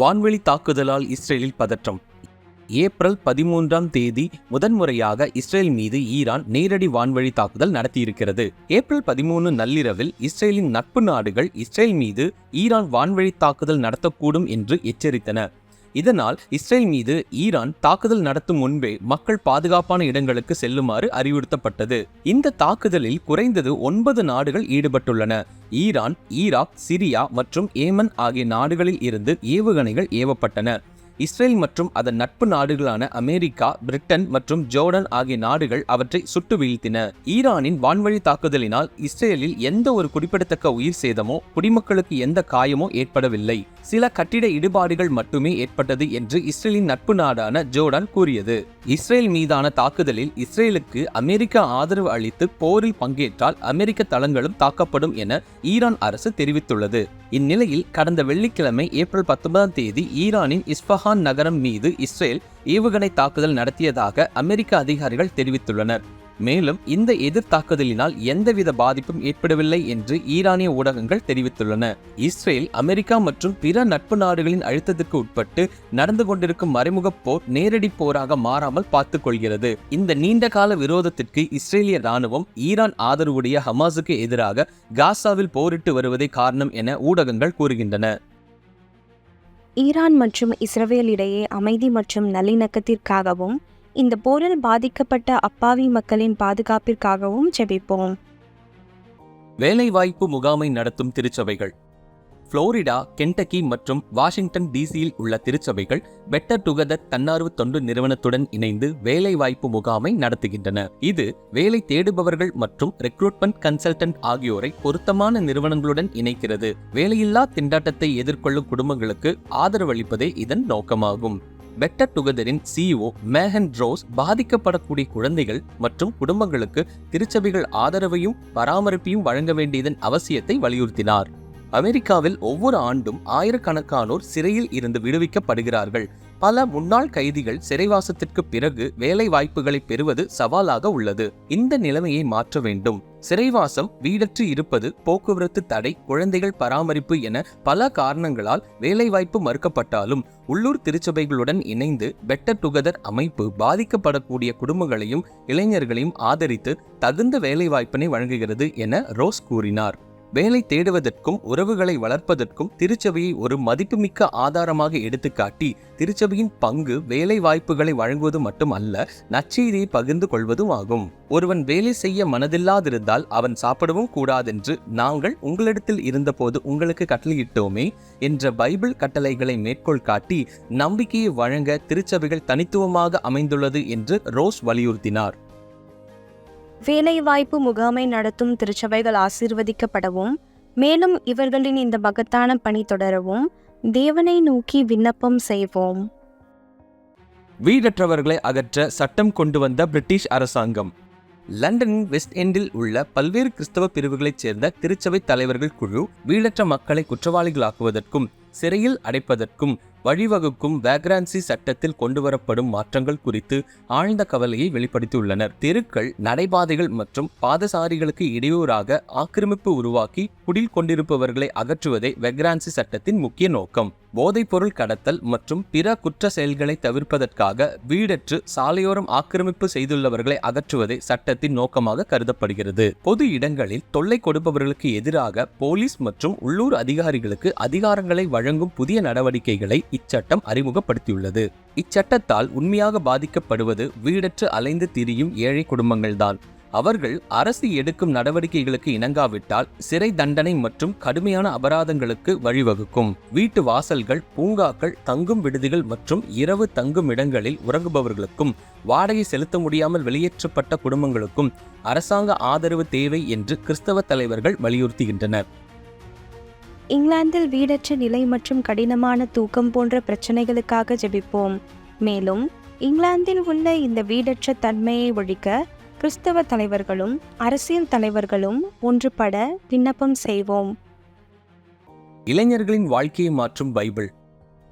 வான்வெளி தாக்குதலால் இஸ்ரேலில் பதற்றம். ஏப்ரல் பதிமூன்றாம் தேதி முதன்முறையாக இஸ்ரேல் மீது ஈரான் நேரடி வான்வழி தாக்குதல் நடத்தியிருக்கிறது. ஏப்ரல் பதிமூணு நள்ளிரவில் இஸ்ரேலின் நட்பு நாடுகள் இஸ்ரேல் மீது ஈரான் வான்வழி தாக்குதல் நடத்தக்கூடும் என்று எச்சரித்தன. இதனால் இஸ்ரேல் மீது ஈரான் தாக்குதல் நடத்தும் முன்பே மக்கள் பாதுகாப்பான இடங்களுக்கு செல்லுமாறு அறிவுறுத்தப்பட்டது. இந்த தாக்குதலில் குறைந்தது ஒன்பது நாடுகள் ஈடுபட்டுள்ளன. ஈரான் ஈராக் சிரியா மற்றும் ஏமன் ஆகிய நாடுகளில் இருந்து ஏவுகணைகள் ஏவப்பட்டன. இஸ்ரேல் மற்றும் அதன் நட்பு நாடுகளான அமெரிக்கா பிரிட்டன் மற்றும் ஜோர்டன் ஆகிய நாடுகள் அவற்றை சுட்டு வீழ்த்தின. ஈரானின் வான்வழி தாக்குதலினால் இஸ்ரேலில் எந்த ஒரு குறிப்பிடத்தக்க உயிர் சேதமோ குடிமக்களுக்கு எந்த காயமோ ஏற்படவில்லை. சில கட்டிட இடிபாடுகள் மட்டுமே ஏற்பட்டது என்று இஸ்ரேலின் நட்பு நாடான ஜோர்டான் கூறியது. இஸ்ரேல் மீதான தாக்குதலில் இஸ்ரேலுக்கு அமெரிக்கா ஆதரவு அளித்து போரில் பங்கேற்றால் அமெரிக்க தளங்களும் தாக்கப்படும் என ஈரான் அரசு தெரிவித்துள்ளது. இந்நிலையில் கடந்த வெள்ளிக்கிழமை ஏப்ரல் பத்தொன்பதாம் தேதி ஈரானின் இஸ்பஹா வுஹான் நகரம் மீது இஸ்ரேல் ஏவுகணை தாக்குதல் நடத்தியதாக அமெரிக்க அதிகாரிகள் தெரிவித்துள்ளனர். மேலும் இந்த எதிர் தாக்குதலினால் எந்தவித பாதிப்பும் ஏற்படவில்லை என்று ஈரானிய ஊடகங்கள் தெரிவித்துள்ளன. இஸ்ரேல் அமெரிக்கா மற்றும் பிற நட்பு நாடுகளின் அழுத்தத்திற்கு உட்பட்டு நடந்து கொண்டிருக்கும் மறைமுக போர் நேரடி போராக மாறாமல் பார்த்துக் கொள்கிறது இந்த நீண்ட கால விரோதத்திற்கு இஸ்ரேலிய ராணுவம் ஈரான் ஆதரவுடைய ஹமாஸுக்கு எதிராக காசாவில் போரிட்டு வருவதே காரணம் என ஊடகங்கள் கூறுகின்றன. ஈரான் மற்றும் இஸ்ரேல் இடையே அமைதி மற்றும் நல்லிணக்கத்திற்காகவும் இந்த போரில் பாதிக்கப்பட்ட அப்பாவி மக்களின் பாதுகாப்பிற்காகவும் ஜெபிப்போம். வேலைவாய்ப்பு முகாமை நடத்தும் திருச்சபைகள். புளோரிடா கென்டக்கி மற்றும் வாஷிங்டன் டிசியில் உள்ள திருச்சபைகள் பெட்டர் டுகெதர் தன்னார்வ தொண்டு நிறுவனத்துடன் இணைந்து வேலைவாய்ப்பு முகாமை நடத்துகின்றன. இது வேலை தேடுபவர்கள் மற்றும் ரெக்ரூட்மெண்ட் கன்சல்டன்ட் ஆகியோரை பொருத்தமான நிறுவனங்களுடன் இணைக்கிறது. வேலையில்லா திண்டாட்டத்தை எதிர்கொள்ளும் குடும்பங்களுக்கு ஆதரவளிப்பதே இதன் நோக்கமாகும். பெட்டர் டுகெதரின் சிஇஓ மேஹன் ட்ரோஸ் பாதிக்கப்படக்கூடிய குழந்தைகள் மற்றும் குடும்பங்களுக்கு திருச்சபைகள் ஆதரவையும் பராமரிப்பையும் வழங்க வேண்டியதன் அவசியத்தை வலியுறுத்தினார். அமெரிக்காவில் ஒவ்வொரு ஆண்டும் ஆயிரக்கணக்கானோர் சிறையில் இருந்து விடுவிக்கப்படுகிறார்கள். பல முன்னாள் கைதிகள் சிறைவாசத்திற்கு பிறகு வேலை வாய்ப்புகளை பெறுவது சவாலாக உள்ளது. இந்த நிலைமையை மாற்ற வேண்டும். சிறைவாசம் வீடற்று இருப்பது போக்குவரத்து தடை குழந்தைகள் பராமரிப்பு என பல காரணங்களால் வேலைவாய்ப்பு மறுக்கப்பட்டாலும் உள்ளூர் திருச்சபைகளுடன் இணைந்து பெட்டர் டுகெதர் அமைப்பு பாதிக்கப்படக்கூடிய குடும்பங்களையும் இளைஞர்களையும் ஆதரித்து தகுந்த வேலைவாய்ப்பினை வழங்குகிறது என ரோஸ் கூறினார். வேலை தேடுவதற்கும் உறவுகளை வளர்ப்பதற்கும் திருச்சபையை ஒரு மதிப்புமிக்க ஆதாரமாக எடுத்துக்காட்டி திருச்சபையின் பங்கு வேலை வாய்ப்புகளை வழங்குவது மட்டுமல்ல நச்செய்தியை பகிர்ந்து கொள்வதும் ஆகும். ஒருவன் வேலை செய்ய மனதில்லாதிருந்தால் அவன் சாப்பிடவும் கூடாதென்று நாங்கள் உங்களிடத்தில் இருந்தபோது உங்களுக்கு கட்டளையிட்டோமே என்ற பைபிள் கட்டளைகளை மேற்கோள் காட்டி நம்பிக்கையை வழங்க திருச்சபைகள் தனித்துவமாக அமைந்துள்ளது என்று ரோஸ் வலியுறுத்தினார். வேலைவாய்ப்பு முகாமை நடத்தும் திருச்சபைகள் ஆசீர்வதிக்கப்படவும் மேலும் இவர்களின் இந்த மகத்தான பணி தொடரவும் தேவனை நோக்கி விண்ணப்பம் செய்வோம். வீடற்றவர்களை அகற்ற சட்டம் கொண்டு வந்த பிரிட்டிஷ் அரசாங்கம். லண்டனின் வெஸ்ட் எண்டில் உள்ள பல்வேறு கிறிஸ்தவ பிரிவுகளைச் சேர்ந்த திருச்சபை தலைவர்கள் குழு வீடற்ற மக்களை குற்றவாளிகளாக்குவதற்கும் சிறையில் அடைப்பதற்கும் வழிவகுக்கும் வேக்ரான்சி சட்டத்தில் கொண்டுவரப்படும் மாற்றங்கள் குறித்து ஆழ்ந்த கவலையை வெளிப்படுத்தியுள்ளனர். தெருக்கள் நடைபாதைகள் மற்றும் பாதசாரிகளுக்கு இடையூறாக ஆக்கிரமிப்பு உருவாக்கி குடில் கொண்டிருப்பவர்களை அகற்றுவதே வெக்ரான்சி சட்டத்தின் முக்கிய நோக்கம். போதைப்பொருள் கடத்தல் மற்றும் பிற குற்ற செயல்களை தவிர்ப்பதற்காக வீடற்று சாலையோரம் ஆக்கிரமிப்பு செய்துள்ளவர்களை அகற்றுவதே சட்டத்தின் நோக்கமாக கருதப்படுகிறது. பொது இடங்களில் தொல்லை கொடுப்பவர்களுக்கு எதிராக போலீஸ் மற்றும் உள்ளூர் அதிகாரிகளுக்கு அதிகாரங்களை வழங்கும் புதிய நடவடிக்கைகளை இச்சட்டம் அறிமுகப்படுத்தியுள்ளது. இச்சட்டத்தால் உண்மையாக பாதிக்கப்படுவது வீடற்று அலைந்து திரியும் ஏழை குடும்பங்கள்தான். அவர்கள் அரசு எடுக்கும் நடவடிக்கைகளுக்கு இணங்காவிட்டால் சிறை தண்டனை மற்றும் கடுமையான அபராதங்களுக்கு வழிவகுக்கும். வீட்டு வாசல்கள் பூங்காக்கள் தங்கும் விடுதிகள் மற்றும் இரவு தங்கும் இடங்களில் உறங்குபவர்களுக்கும் வாடகை செலுத்த முடியாமல் வெளியேற்றப்பட்ட குடும்பங்களுக்கும் அரசாங்க ஆதரவு தேவை என்று கிறிஸ்தவ தலைவர்கள் வலியுறுத்துகின்றனர். இங்கிலாந்தில் வீடற்ற நிலை மற்றும் கடினமான தூக்கம் போன்ற பிரச்சனைகளுக்காக ஜெபிப்போம். மேலும் இங்கிலாந்தில் உள்ள இந்த வீடற்ற தன்மையை ஒழிக்க கிறிஸ்தவ தலைவர்களும் அரசியல் தலைவர்களும் ஒன்றுபட விண்ணப்பம் செய்வோம். இளைஞர்களின் வாழ்க்கையை மாற்றும் பைபிள்.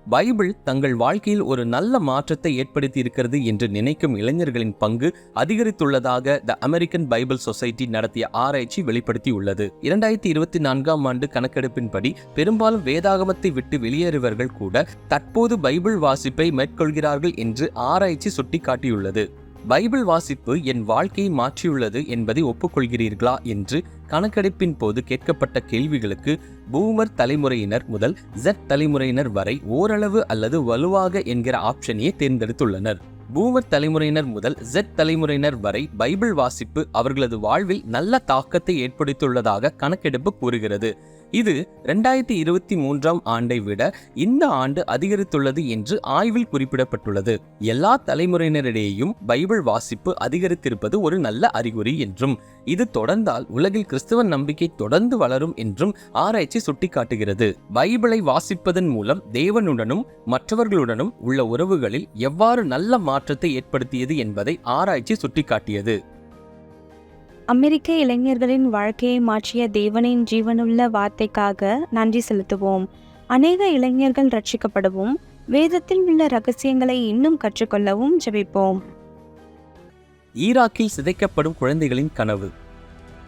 பைபிள் தங்கள் வாழ்க்கையில் ஒரு நல்ல மாற்றத்தை ஏற்படுத்தி இருக்கிறது என்று நினைக்கும் இளைஞர்களின் பங்கு அதிகரித்துள்ளதாக த அமெரிக்கன் பைபிள் சொசைட்டி நடத்திய ஆராய்ச்சி வெளிப்படுத்தியுள்ளது. இரண்டாயிரத்தி இருபத்தி நான்காம் ஆண்டு கணக்கெடுப்பின்படி பெரும்பாலும் வேதாகமத்தை விட்டு வெளியேறுவர்கள் கூட தற்போது பைபிள் வாசிப்பை மேற்கொள்கிறார்கள் என்று ஆராய்ச்சி சுட்டிக்காட்டியுள்ளது. பைபிள் வாசிப்பு என் வாழ்க்கையை மாற்றியுள்ளது என்பதை ஒப்புக்கொள்கிறீர்களா என்று கணக்கெடுப்பின் போது கேட்கப்பட்ட கேள்விகளுக்கு பூமர் தலைமுறையினர் முதல் ஜெட் தலைமுறையினர் வரை ஓரளவு அல்லது வலுவாக என்கிற ஆப்ஷனையே தேர்ந்தெடுத்துள்ளனர். பூமர் தலைமுறையினர் முதல் ஜெட் தலைமுறையினர் வரை பைபிள் வாசிப்பு அவர்களது வாழ்வில் நல்ல தாக்கத்தை ஏற்படுத்தியுள்ளதாக கணக்கெடுப்பு கூறுகிறது. இது ரெண்டாயிரத்தி இருபத்தி மூன்றாம் ஆண்டை விட இந்த ஆண்டு அதிகரித்துள்ளது என்று ஆய்வில் குறிப்பிடப்பட்டுள்ளது. எல்லா தலைமுறையினரிடையேயும் பைபிள் வாசிப்பு அதிகரித்திருப்பது ஒரு நல்ல அறிகுறி என்றும் இது தொடர்ந்தால் உலகில் கிறிஸ்தவ நம்பிக்கை தொடர்ந்து வளரும் என்றும் ஆராய்ச்சி சுட்டிக்காட்டுகிறது. பைபிளை வாசிப்பதன் மூலம் தேவனுடனும் மற்றவர்களுடனும் உள்ள உறவுகளில் எவ்வாறு நல்ல மாற்றத்தை ஏற்படுத்தியது என்பதை ஆராய்ச்சி சுட்டிக்காட்டியது. அமெரிக்க இளைஞர்களின் வாழ்க்கையை மாற்றிய தேவனின் ஜீவனுள்ள வார்த்தைக்காக நன்றி செலுத்துவோம். அநேக இளைஞர்கள் ரட்சிக்கப்படவும் வேதத்தில் உள்ள ரகசியங்களை இன்னும் கற்றுக்கொள்ளவும் ஜெபிப்போம். ஈராக்கில் சிதைக்கப்படும் குழந்தைகளின் கனவு.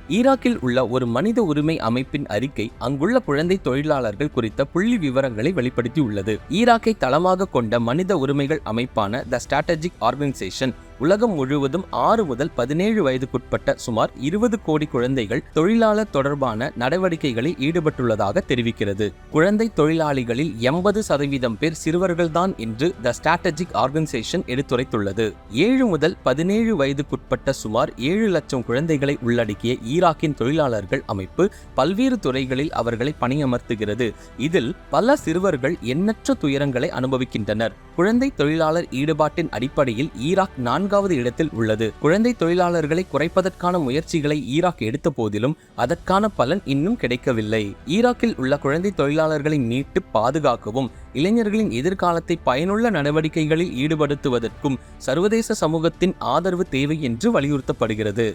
ஈராக்கில் உள்ள ஒரு மனித உரிமை அமைப்பின் அறிக்கை அங்குள்ள குழந்தை தொழிலாளர்கள் குறித்த புள்ளி விவரங்களை வெளிப்படுத்தியுள்ளது. ஈராக்கை தளமாக கொண்ட மனித உரிமைகள் அமைப்பான த ஸ்ட்ராட்டஜிக் ஆர்கனைசேஷன் உலகம் முழுவதும் ஆறு முதல் பதினேழு வயதுக்குட்பட்ட சுமார் இருபது கோடி குழந்தைகள் தொழிலாளர் தொடர்பான நடவடிக்கைகளில் ஈடுபட்டுள்ளதாக தெரிவிக்கிறது. குழந்தை தொழிலாளிகளில் எண்பது சதவீதம் பேர் சிறுவர்கள்தான் என்று த ஸ்ட்ராட்டஜிக் ஆர்கனைசேஷன் எடுத்துரைத்துள்ளது. ஏழு முதல் பதினேழு வயதுக்குட்பட்ட சுமார் ஏழு லட்சம் குழந்தைகளை உள்ளடக்கிய ஈராக்கின் தொழிலாளர்கள் அமைப்பு பல்வேறு துறைகளில் அவர்களை பணியமர்த்துகிறது. இதில் பல சிறுவர்கள் எண்ணற்ற துயரங்களை அனுபவிக்கின்றனர். குழந்தை தொழிலாளர் ஈடுபாட்டின் அடிப்படையில் ஈராக் நான்கு நான்காவது இடத்தில் உள்ளது. குழந்தை தொழிலாளர்களை குறைப்பதற்கான முயற்சிகளை ஈராக் எடுத்த போதிலும் அதற்கான பலன் இன்னும் கிடைக்கவில்லை. ஈராக்கில் உள்ள குழந்தை தொழிலாளர்களை மீட்டு பாதுகாக்கவும் இளைஞர்களின் எதிர்காலத்தை பயனுள்ள நடவடிக்கைகளில் ஈடுபடுத்துவதற்கும் சர்வதேச சமூகத்தின் ஆதரவு தேவை என்று வலியுறுத்தப்படுகிறது.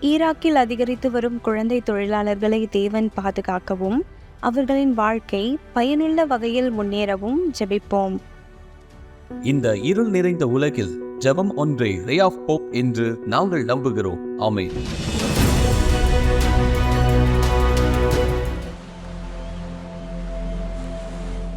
ஈராக்கில் அதிகரித்து வரும் குழந்தை தொழிலாளர்களை தேவன் பாதுகாக்கவும் அவர்களின் வாழ்க்கை பயனுள்ள வகையில் முன்னேறவும் ஜெபிப்போம். இந்த இருள் நிறைந்த உலகில் ஜெபம் ஒன்றே ரே ஆஃப் போப் என்று நாங்கள் நம்புகிறோம். ஆமென்.